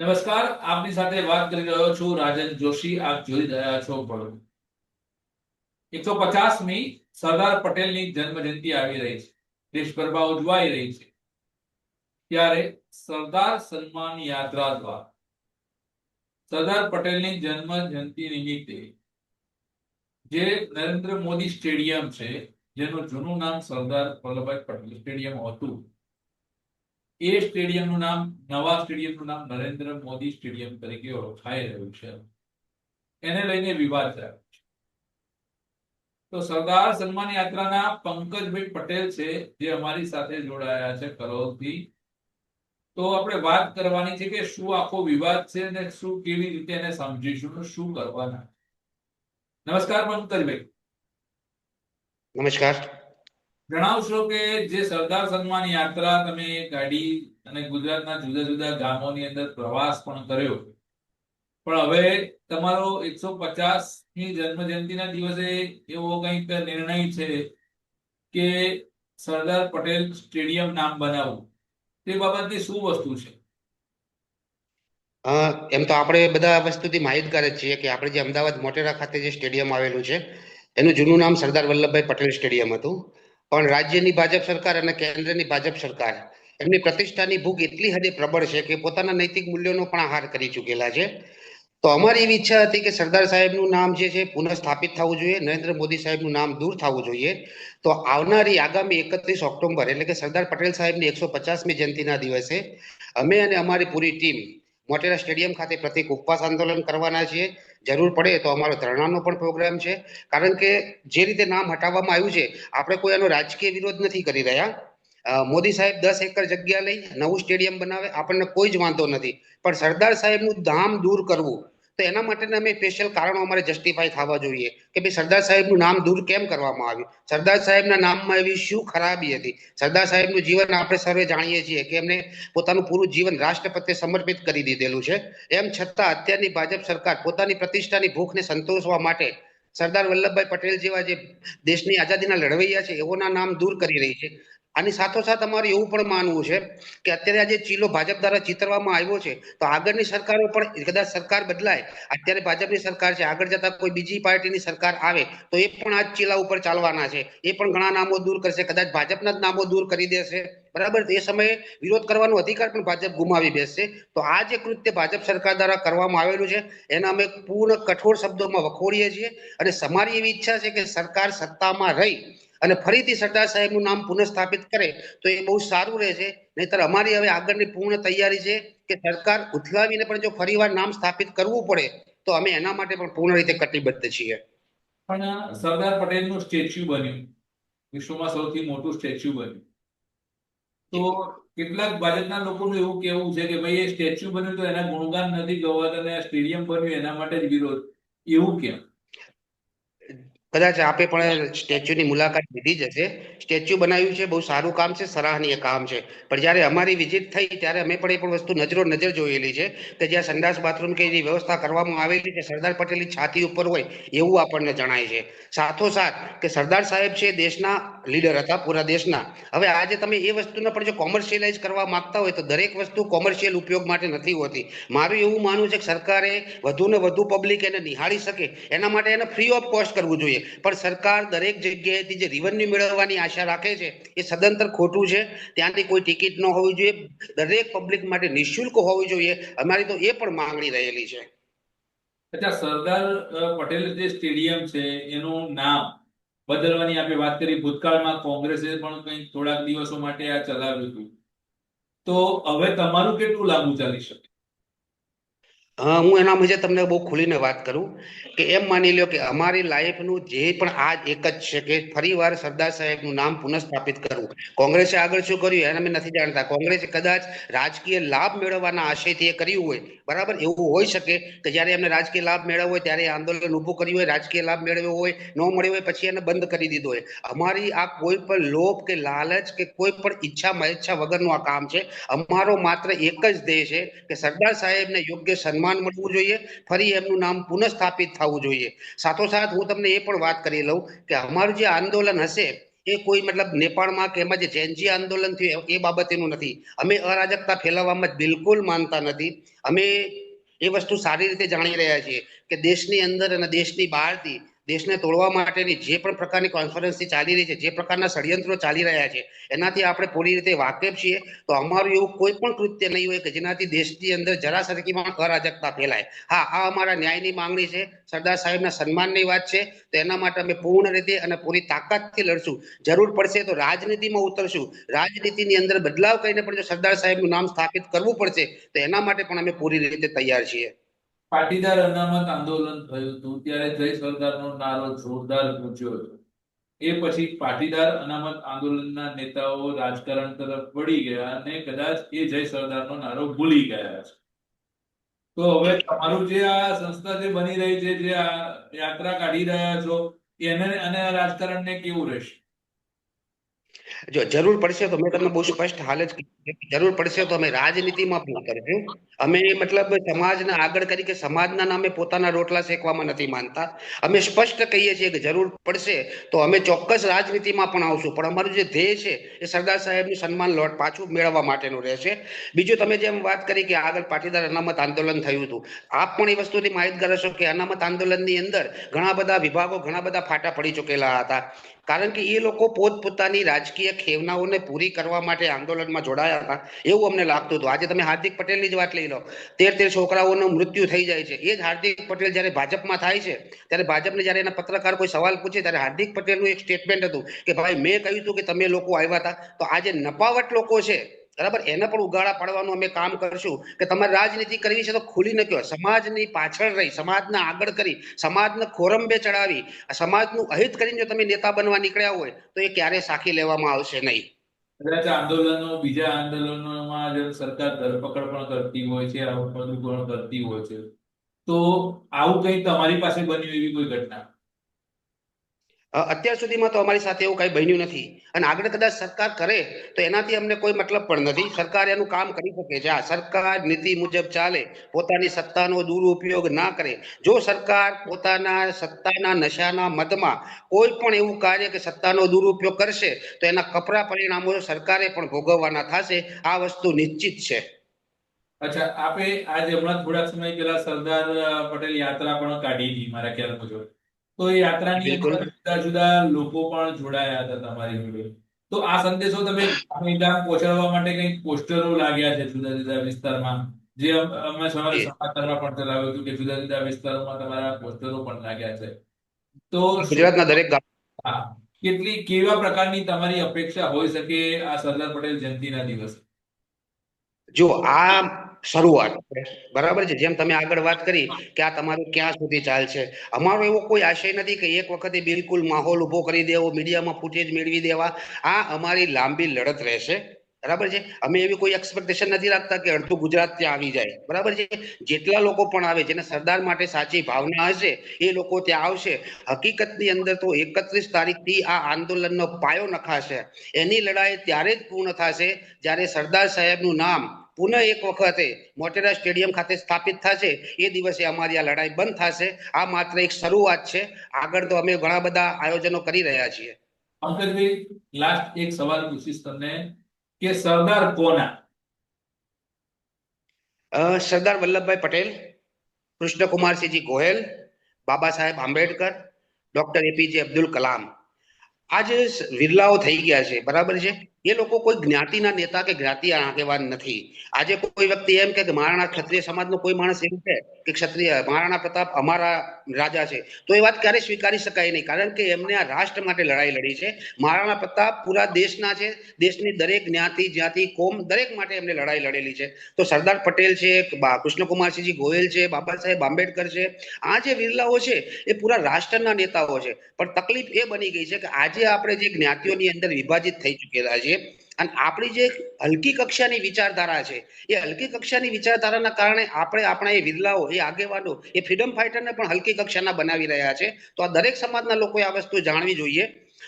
નમસ્કાર, આપની સાથે વાત કરી રહ્યો છું રાજન જોશી. આપ જોઈ રહ્યા છો બળો એકસો પચાસમી સરદાર પટેલની જન્મ જયંતિ આવી રહી છે. દેશભરમાં ઉજવાઈ રહી છે. ત્યારે સરદાર સન્માન યાત્રા દ્વારા સરદાર પટેલની જન્મ જયંતિ નિમિત્તે જે નરેન્દ્ર મોદી સ્ટેડિયમ છે, જેનું જૂનું નામ સરદાર વલ્લભભાઈ પટેલ સ્ટેડિયમ હતું એ સ્ટેડિયમનું નામ, નવા સ્ટેડિયમનું નામ નરેન્દ્ર મોદી સ્ટેડિયમ તરીકે ઓળખાઈ રહ્યું છે. એને લઈને વિવાદ થયો તો સરદાર સન્માન યાત્રાના પંકજભાઈ પટેલ છે, જે અમારી સાથે જોડાયા છે કરોલથી તો આપણે વાત કરવાની છે કે શું આખો વિવાદ છે અને શું કેવી રીતે એને સમજીશું શું કરવાના નમસ્કાર પંકજભાઈ. નમસ્કાર. જણાવશો કે જે સરદાર સન્માન યાત્રા તમે ગાડી અને ગુજરાતના જુદા જુદા ગામોની અંદર પ્રવાસ પણ કર્યો. પણ હવે તમારો એકસો પચાસની જન્મ જયંતિના દિવસે એવો કંઈક નિર્ણય છે કે સરદાર પટેલ સ્ટેડિયમ નામ બનાવવું. તે બાબતની શું વસ્તુ છે? એમ તો આપણે બધા વસ્તુથી માહિતગાર જ છીએ કે આપણે જે અમદાવાદ મોટેરા ખાતે જે સ્ટેડિયમ આવેલું છે, એનું જૂનું નામ સરદાર વલ્લભભાઈ પટેલ સ્ટેડિયમ હતું. પણ રાજ્યની ભાજપ સરકાર અને કેન્દ્રની ભાજપ સરકાર એમની પ્રતિષ્ઠાની ભૂખ એટલી હદે પ્રબળ છે કે પોતાના નૈતિક મૂલ્યોનો પણ આહાર કરી ચૂકેલા છે. તો અમારી એવી ઈચ્છા હતી કે સરદાર સાહેબનું નામ જે છે પુનઃસ્થાપિત થવું જોઈએ, નરેન્દ્ર મોદી સાહેબનું નામ દૂર થવું જોઈએ. તો આવનારી આગામી એકત્રીસ ઓક્ટોબર એટલે કે સરદાર પટેલ સાહેબની એકસો પચાસમી જયંતિના દિવસે અમે અને અમારી પૂરી ટીમ મોટેરા સ્ટેડિયમ ખાતે પ્રતિક ઉપવાસ આંદોલન કરવાના છીએ. જરૂર પડે તો અમારો ધરણાનો પણ પ્રોગ્રામ છે. કારણ કે જે રીતે નામ હટાવવામાં આવ્યું છે, આપણે કોઈ એનો રાજકીય વિરોધ નથી કરી રહ્યા. મોદી સાહેબ દસ એકર જગ્યા લઈ નવું સ્ટેડિયમ બનાવે, આપણને કોઈ જ વાંધો નથી. પણ સરદાર સાહેબનું ધામ દૂર કરવું તો એના માટેના અમે સ્પેશિયલ કારણો અમારે જસ્ટિફાય થવા જોઈએ કે ભાઈ સરદાર સાહેબનું નામ દૂર કેમ કરવામાં આવ્યું? સરદાર સાહેબના નામમાં એવી શું ખરાબી હતી? સરદાર સાહેબનું જીવન આપણે સર્વે જાણીએ છીએ કે એમને પોતાનું પૂરું જીવન રાષ્ટ્ર સમર્પિત કરી દીધેલું છે. એમ છતાં અત્યારની ભાજપ સરકાર પોતાની પ્રતિષ્ઠાની ભૂખને સંતોષવા માટે સરદાર વલ્લભભાઈ પટેલ જેવા જે દેશની આઝાદીના લડવૈયા છે, એઓના નામ દૂર કરી રહી છે. આની સાથોસાથ અમારે એવું પણ માનવું છે કે અત્યારે આ જે ચીલો ભાજપ દ્વારા ચિતરવામાં આવ્યો છે, તો આગળની સરકારો પણ કદાચ સરકાર બદલાય, અત્યારે ભાજપની સરકાર છે, આગળ જતા કોઈ બીજી પાર્ટીની સરકાર આવે, તો એ પણ આ ચીલા ઉપર ચાલવાના છે. એ પણ ઘણા નામો દૂર કરશે, કદાચ ભાજપના જ નામો દૂર કરી દેશે. બરાબર? એ સમયે વિરોધ કરવાનો અધિકાર પણ ભાજપ ગુમાવી બેસશે. તો આ જે કૃત્ય ભાજપ સરકાર દ્વારા કરવામાં આવેલું છે, એના અમે પૂર્ણ કઠોર શબ્દોમાં વખોડીએ છીએ. અને અમારી એવી ઈચ્છા છે કે સરકાર સત્તામાં રહી અને ફરીથી સરદાર સાહેબનું નામ પુનઃસ્થાપિત કરે તો એ બહુ સારું રહેશે. નહીતર અમારી હવે આગળની પૂર્ણ તૈયારી છે કે સરકાર ઉથલાવીને પણ જો ફરીવાર નામ સ્થાપિત કરવું પડે, તો અમે એના માટે પણ પૂર્ણ રીતે કટિબદ્ધ છીએ. પણ સરદાર પટેલનું સ્ટેચ્યુ બન્યું. વિશ્વમાં સૌથી મોટું સ્ટેચ્યુ બન્યું. તો કેટલાક ભાજપના લોકોનું એવું કહેવું છે કે ભાઈ, એ સ્ટેચ્યુ બન્યું તો એના ગુણગાન નથી ગવાતા સ્ટેડિયમ બન્યું એના માટે જ વિરોધ. એવું કેમ કદાચ આપે પણ સ્ટેચ્યુની મુલાકાત લીધી જ હશે. સ્ટેચ્યુ બનાવ્યું છે, બહુ સારું કામ છે, સરાહનીય કામ છે. પણ જ્યારે અમારી વિઝિટ થઈ, ત્યારે અમે પણ એ પણ વસ્તુ નજરો નજર જોયેલી છે કે જ્યાં સંડાસ બાથરૂમ કે એની વ્યવસ્થા કરવામાં આવેલી છે, સરદાર પટેલની છાતી ઉપર હોય એવું આપણને જણાય છે. સાથોસાથ કે સરદાર સાહેબ છે દેશના લીડર હતા, પૂરા દેશના. હવે આજે તમે એ વસ્તુને પણ જો કોમર્શિયલાઇઝ કરવા માંગતા હોય તો દરેક વસ્તુ કોમર્શિયલ ઉપયોગ માટે નથી હોતી. મારું એવું માનવું છે કે સરકારે વધુ ને વધુ પબ્લિક એને નિહાળી શકે, એના માટે એને ફ્રી ઓફ કોસ્ટ કરવું જોઈએ. પણ સરકાર દરેક જગ્યાએથી જે રિવન્યુ મેળવવાની આશા રાખે છે, એ સદંતર ખોટું છે. ત્યાંથી કોઈ ટિકિટ ન હોવી જોઈએ. દરેક પબ્લિક માટે નિઃશુલ્ક હોવી જોઈએ. અમારી તો એ પણ માંગણી રહેલી છે. અચ્છા, સરદાર પટેલ જે સ્ટેડિયમ છે, એનું નામ બદલવાની આપણે વાત કરી. ભૂતકાળમાં કોંગ્રેસે પણ કંઈક થોડાક દિવસો માટે આ ચલાવ્યું હતું. તો હવે તમારું કેટલું લાંબુ ચાલી શકે? હા એના મુજબ તમને બહુ ખુલીને વાત કરું કે એમ માની લ્યો કે અમારી લાઈફનું જે પણ આ એક જ છે કે ફરીવાર સરદાર સાહેબનું નામ પુનઃસ્થાપિત કરવું. કોંગ્રેસે આગળ શું કર્યું એને અમે નથી જાણતા. કોંગ્રેસે કદાચ રાજકીય લાભ મેળવવાના આશયથી એ કર્યું હોય, બરાબર? એવું હોઈ શકે કે જ્યારે એમને રાજકીય લાભ મેળવ્યો હોય, ત્યારે આંદોલન ઊભું કર્યું હોય, રાજકીય લાભ મેળવ્યો હોય, ન મળ્યો હોય, પછી એને બંધ કરી દીધો હોય. અમારી આ કોઈ પણ લોભ કે લાલચ કે કોઈ પણ ઈચ્છા મહેચ્છા વગરનું આ કામ છે. અમારો માત્ર એક જ ધ્યેય છે કે સરદાર સાહેબને યોગ્ય સન્માન મળવું જોઈએ, ફરી એમનું નામ પુનઃસ્થાપિત થવું જોઈએ. સાથોસાથ હું તમને એ પણ વાત કરી લઉં કે અમારું જે આંદોલન હશે, એ કોઈ મતલબ નેપાળમાં કે એમાં જે જૈનજી આંદોલન થયું, એ બાબતેનું નથી. અમે અરાજકતા ફેલાવવામાં બિલકુલ માનતા નથી. અમે એ વસ્તુ સારી રીતે જાણી રહ્યા છીએ કે દેશની અંદર અને દેશની બહારથી દેશને તોડવા માટેની જે પણ પ્રકારની કોન્ફરન્સથી ચાલી રહી છે, જે પ્રકારના ષડયંત્રો ચાલી રહ્યા છે, એનાથી આપણે પૂરી રીતે વાકેફ છીએ. તો અમારું એવું કોઈ પણ કૃત્ય નહીં હોય કે જેનાથી દેશની અંદર જરા સરકીમાં અરાજકતા ફેલાય. હા, આ અમારા ન્યાયની માંગણી છે. સરદાર સાહેબના સન્માનની વાત છે. તો એના માટે અમે પૂર્ણ રીતે અને પૂરી તાકાતથી લડશું. જરૂર પડશે તો રાજનીતિમાં ઉતરશું. રાજનીતિની અંદર બદલાવ કરીને પણ જો સરદાર સાહેબનું નામ સ્થાપિત કરવું પડશે, તો એના માટે પણ અમે પૂરી રીતે તૈયાર છીએ. પાટીદાર અનામત આંદોલન થયું હતું, ત્યારે જય સરદારનો નારો જોરદાર ગૂંજ્યો હતો. એ પછી પાટીદાર અનામત આંદોલનના નેતાઓ રાજકારણ તરફ વળી ગયા અને કદાચ એ જય સરદારનો નારો ભૂલી ગયા છે. તો હવે તમારું જે આ સંસ્થા જે બની રહી છે, જે આ યાત્રા કાઢી રહ્યા છો, એને અને રાજકારણને કેવું રહેશે? જો જરૂર પડશે તો મેં તમને બહુ સ્પષ્ટ હાલ જ જરૂર પડશે તો અમે રાજનીતિમાં પણ કરીશું. અમે મતલબ સમાજને આગળ કરી કે સમાજના નામે પોતાના રોટલા શેકવામાં નથી માનતા. અમે સ્પષ્ટ કહીએ છીએ કે જરૂર પડશે તો અમે ચોક્કસ રાજનીતિમાં પણ આવશું. પણ અમારું જે ધ્યેય છે એ સરદાર સાહેબનું સન્માન લોટ પાછું મેળવવા માટેનું રહેશે. બીજું તમે જેમ વાત કરી કે આગળ પાટીદાર અનામત આંદોલન થયું હતું. આપ પણ એ વસ્તુથી માહિતગાર હશો કે અનામત આંદોલનની અંદર ઘણા બધા વિભાગો ઘણા બધા ફાટા પડી ચૂકેલા હતા. કારણ કે એ લોકો પોતપોતાની રાજકીય ખેવનાઓને પૂરી કરવા માટે આંદોલનમાં જોડાયા હતા. એવું અમને લાગતું હતું. આજે તમે હાર્દિક પટેલની જ વાત લઈ લો. તેર તેર છોકરાઓનું મૃત્યુ થઈ જાય છે. એ જ હાર્દિક પટેલ જ્યારે ભાજપમાં થાય છે, ત્યારે ભાજપને જ્યારે એના પત્રકાર કોઈ સવાલ પૂછે, ત્યારે હાર્દિક પટેલનું એક સ્ટેટમેન્ટ હતું કે, ભાઈ, મેં કહ્યું હતું કે તમે લોકો આવ્યા હતા. તો આજે નપાવટ લોકો છે. બરાબર? એને પણ ઉગાડા પાડવાનું અમે કામ કરશું કે તમારે રાજનીતિ કરવી છે તો ખુલીને કહો સમાજની પાછળ રહી, સમાજને આગળ કરી, સમાજને ખોરંબે ચડાવી સમાજનું અહિત કરીને જો તમે નેતા બનવા નીકળ્યા હોય, તો એ ક્યારે સાખી લેવામાં આવશે નહીં. કદાચ આંદોલનો, બીજા આંદોલનોમાં સરકાર ધરપકડ પણ કરતી હોય છે આવું કરતી હોય છે. તો આવું કંઈ તમારી પાસે બન્યું એવી કોઈ ઘટના? અત્યાર સુધીમાં તો અમારી સાથે એવું કઈ બન્યું નથી. અને આગળ કદાચ સરકાર કરે, તો એનાથી અમને કોઈ મતલબ પણ નથી. સરકાર એનું કામ કરી શકે છે. આ સરકાર નીતિ મુજબ ચાલે, પોતાની સત્તાનો દુરુપયોગ ના કરે. જો સરકાર પોતાના સત્તાના નશાના મતમાં કોઈ પણ એવું કાર્ય કે સત્તાનો દુરુપયોગ કરશે, તો એના કપરા પરિણામો સરકારે પણ ભોગવવાના થશે. આ વસ્તુ નિશ્ચિત છે. અચ્છા, આપે આજે હમણાં થોડા સમય પહેલા સરદાર પટેલ યાત્રા પણ કાઢી હતી, મારા ખ્યાલ મુજબ. તો એ યાત્રાની અંદર જુદા જુદા લોકો પણ જોડાયા હતા તમારી જોડે. તો આ સંદેશો તમે ગામ પહોંચાડવા માટે કંઈક પોસ્ટરો લાગ્યા છે જુદા જુદા વિસ્તારમાં? જે અમે સવારે. સમાચારમાં પણ ચલાવ્યું હતું કે જુદા જુદા વિસ્તારોમાં તમારા પોસ્ટરો પણ લાગ્યા છે. તો ગુજરાતના દરેક ગામ કેટલી કેવા પ્રકારની તમારી અપેક્ષા હોઈ શકે આ સરદાર પટેલ જયંતિના દિવસે? જો આ શરૂઆત. બરાબર છે? જેમ તમે આગળ વાત કરી કે આ તમારું ક્યાં સુધી ચાલશે. અમારો એવો કોઈ આશય નથી કે એક વખતે બિલકુલ માહોલ ઊભો કરી દેવો, મીડિયામાં ફૂટેજ મેળવી દેવા. આ અમારી લાંબી લડત રહેશે. બરાબર છે? અમે એવી કોઈ એક્સપેક્ટેશન નથી રાખતા કે અડધું ગુજરાત ત્યાં આવી જાય. બરાબર છે? જેટલા લોકો પણ આવે, જેને સરદાર માટે સાચી ભાવના હશે, એ લોકો ત્યાં આવશે. હકીકતની અંદર તો એકત્રીસ તારીખથી આ આંદોલનનો પાયો નખાશે. એની લડાઈ ત્યારે જ પૂર્ણ થશે જ્યારે સરદાર સાહેબનું નામ પુનઃ એક વખતે મોટેરા સ્ટેડિયમ ખાતે સ્થાપિત થશે. એ દિવસે અમારી આ લડાઈ બંધ થશે. આ માત્ર એક શરૂઆત છે. આગળ તો અમે ઘણા બધા આયોજનો કરી રહ્યા છીએ. પંકજભાઈ લાસ્ટ એક સવાલ પૂછીશ તમને કે સરદાર કોના? Sardar Vallabhbhai Patel Krishnakumarsinhji Gohil Baba Saheb Ambedkar doctor A P J Abdul Kalam. આ જે વિરલાઓ થઈ ગયા છે. બરાબર છે? એ લોકો કોઈ જ્ઞાતિના નેતા કે જ્ઞાતિ આગેવાન નથી. આજે કોઈ વ્યક્તિ એમ કે મહારાણા ક્ષત્રિય સમાજનો કોઈ માણસ એવું છે કે ક્ષત્રિય મહારાણા પ્રતાપ અમારા રાજા છે, તો એ વાત ક્યારેય સ્વીકારી શકાય નહીં. કારણ કે એમને આ રાષ્ટ્ર માટે લડાઈ લડી છે. મહારાણા પ્રતાપ પૂરા દેશના છે. દેશની દરેક જ્ઞાતિ જ્ઞાતિ, કોમ દરેક માટે એમને લડાઈ લડેલી છે. તો સરદાર પટેલ છે કૃષ્ણકુમારસિંહજી ગોયલ છે, બાબા સાહેબ આંબેડકર છે, આ જે વિરલાઓ છે, એ પૂરા રાષ્ટ્રના નેતાઓ છે. પણ તકલીફ એ બની ગઈ છે કે આજે આપણે જે જ્ઞાતિઓની અંદર વિભાજિત થઈ ચૂકેલા છે અને આપણી જે હલકી કક્ષાની વિચારધારા છે, એ હલકી કક્ષાની વિચારધારાના કારણે આપણે આપણા એ વિરલાઓ, એ આગેવાનો, એ ફ્રીડમ ફાઇટરને પણ હલકી કક્ષાના બનાવી રહ્યા છે. તો આ દરેક સમાજના લોકોએ આ વસ્તુ જાણવી જોઈએ.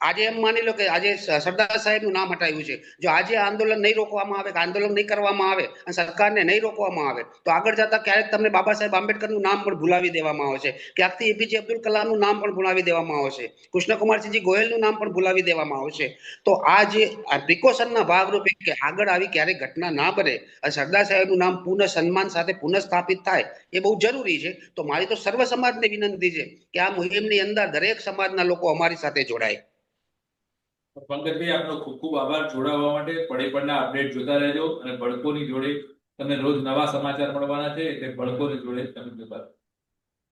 આજે એમ માની લો કે આજે સરદાર સાહેબનું નામ હટાવ્યું છે. જો આજે આંદોલન નહીં રોકવામાં આવે, કે આંદોલન નહીં કરવામાં આવે, અને સરકારને નહીં રોકવામાં આવે, તો આગળ જતા ક્યારેક તમને બાબા સાહેબ આંબેડકરનું નામ પણ ભૂલાવી દેવામાં આવશે. ક્યાંકથી એપીજે અબ્દુલ કલામનું નામ પણ ભૂલાવી દેવામાં આવશે. કૃષ્ણકુમારસિંહજી ગોયલનું નામ પણ ભૂલાવી દેવામાં આવશે. તો આ જે પ્રિકોશનના ભાગરૂપે કે આગળ આવી ક્યારેક ઘટના ના બને, અને સરદાર સાહેબનું નામ પુનઃ સન્માન સાથે પુનઃ સ્થાપિત થાય, એ બહુ જરૂરી છે. તો મારી તો સર્વ સમાજને વિનંતી છે કે આ મુહિમની અંદર દરેક સમાજના લોકો અમારી સાથે જોડાય. પંકજભાઈ, આપનો ખૂબ ખૂબ આભાર જોડાવા માટે પડે પડના અપડેટ જોતા રહેજો અને બળકોની જોડે તમને રોજ નવા સમાચાર મળવાના છે એટલે બળકોની જોડે તમે જોતા.